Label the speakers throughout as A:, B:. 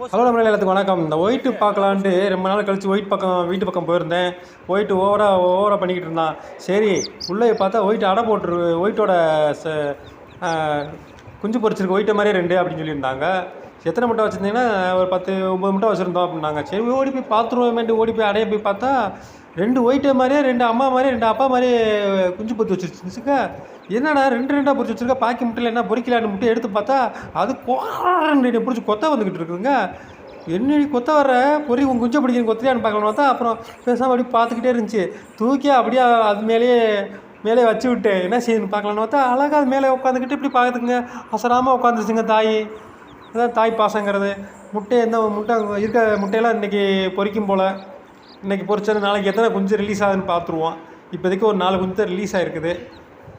A: Hello நம்ம எல்லாத்துக்கும் வணக்கம். இந்த ஒயிட்டு பார்க்கலான்ட்டு ரொம்ப நாள் கழிச்சு ஒயிட் பக்கம் வீட்டு பக்கம் போயிருந்தேன். ஒயிட்டு ஓவராக ஓவராக பண்ணிக்கிட்டு இருந்தான். சரி உள்ளே பார்த்தா ஒயிட் அடை போட்டுரு ஒயிட்டோட ச குஞ்சு பொரிச்சிருக்கு ஒயிட்ட மாதிரியே ரெண்டு அப்படின்னு சொல்லியிருந்தாங்க. எத்தனை முட்டை வச்சுருந்தீங்கன்னா ஒரு பத்து ஒம்பது முட்டை வச்சுருந்தோம் அப்படின்னாங்க. சரி ஓடி போய் பார்த்துருவோமேட்டு ஓடி போய் அடைய போய் பார்த்தா ரெண்டு ஒயிட்டை மாதிரியே ரெண்டு அம்மா மாதிரியே ரெண்டு அப்பா மாதிரியே குஞ்சு பொரிச்சு வச்சுருச்சுக்க என்னடா ரெண்டு ரெண்டாக பொறிச்சு வச்சுருக்கா? பாக்கி முட்டையில் என்ன பொறிக்கலான்னு முட்டை எடுத்து பார்த்தா அது கோரண்டு பிடிச்சி கொத்த வந்துக்கிட்டு இருக்குதுங்க. என்னடி கொத்த வர பொறி உன் குஞ்சை பிடிக்கிற கொத்தியான்னு பார்க்கலாம் பார்த்தா அப்புறம் பேசாமல் அப்படியே பார்த்துக்கிட்டே இருந்துச்சு. தூக்கி அப்படியே அது மேலேயே மேலே வச்சு விட்டேன். என்ன செய்யுதுன்னு பார்க்கலான்னு பார்த்தா அழகாக அது மேலே உட்காந்துக்கிட்டு இப்படி பார்த்துக்குங்க அசராமல் உட்காந்துருச்சுங்க தாய். அதான் தாய் பாசங்கிறது. முட்டை எந்த முட்டை இருக்க முட்டையெல்லாம் இன்றைக்கி பொரிக்கும் போல். இன்றைக்கி பொறிச்சது நாளைக்கு எத்தனை குஞ்சு ரிலீஸ் ஆகுதுன்னு பார்த்துருவோம். இப்போதைக்கு ஒரு நாலு குஞ்சு தான் ரிலீஸ் ஆகிருக்குது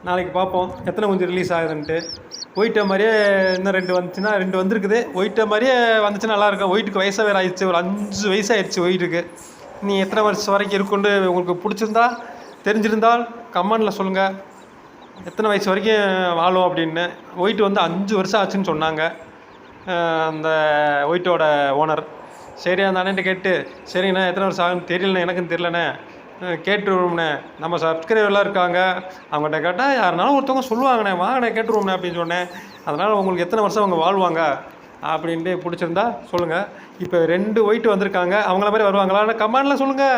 A: நாளைக்கு பார்ப்போம். எத்தனை குஞ்சு ரிலீஸ் ஆகுதுன்ட்டு. ஒயிட்ட மாதிரியே இன்னும் ரெண்டு வந்துச்சுன்னா ரெண்டு வந்திருக்குது. ஒயிட்ட மாதிரியே வந்துச்சுன்னா நல்லா இருக்கும். ஒயிட்டுக்கு வயசாக வேறு ஆயிடுச்சு. ஒரு அஞ்சு வயசாகிடுச்சு ஒயிட்டுக்கு நீ எத்தனை வருஷம் வரைக்கும் இருக்குன்னு உங்களுக்கு பிடிச்சிருந்தா தெரிஞ்சிருந்தால் கமெண்டில் சொல்லுங்கள் எத்தனை வயசு வரைக்கும் வாழும் அப்படின்னு. ஒயிட்டு வந்து அஞ்சு வருஷம் ஆச்சுன்னு சொன்னாங்க. அந்த ஒயிட்டோட ஓனர் சரி அந்த அண்ணன் கேட்டு சரிங்கண்ணா எத்தனை வருஷம் ஆகுன்னு தெரியலண்ணே எனக்கும் தெரியலண்ணே. கேட்டுருவோம்ண்ணே. நம்ம சப்ஸ்கிரைபர்லாம் இருக்காங்க. அவங்ககிட்ட கேட்டால் யாருனாலும் ஒருத்தவங்க சொல்லுவாங்கண்ணே வாங்கண்ணே கேட்டுருவோம்ண்ணே அப்படின்னு சொன்னேன் அதனால் உங்களுக்கு எத்தனை வருஷம் அவங்க வாழ்வாங்க? அப்படின்ட்டு பிடிச்சிருந்தா சொல்லுங்கள் இப்போ ரெண்டு ஒயிட் வந்திருக்காங்க. அவங்கள மாதிரி வருவாங்களா? கமாண்டில் சொல்லுங்கள்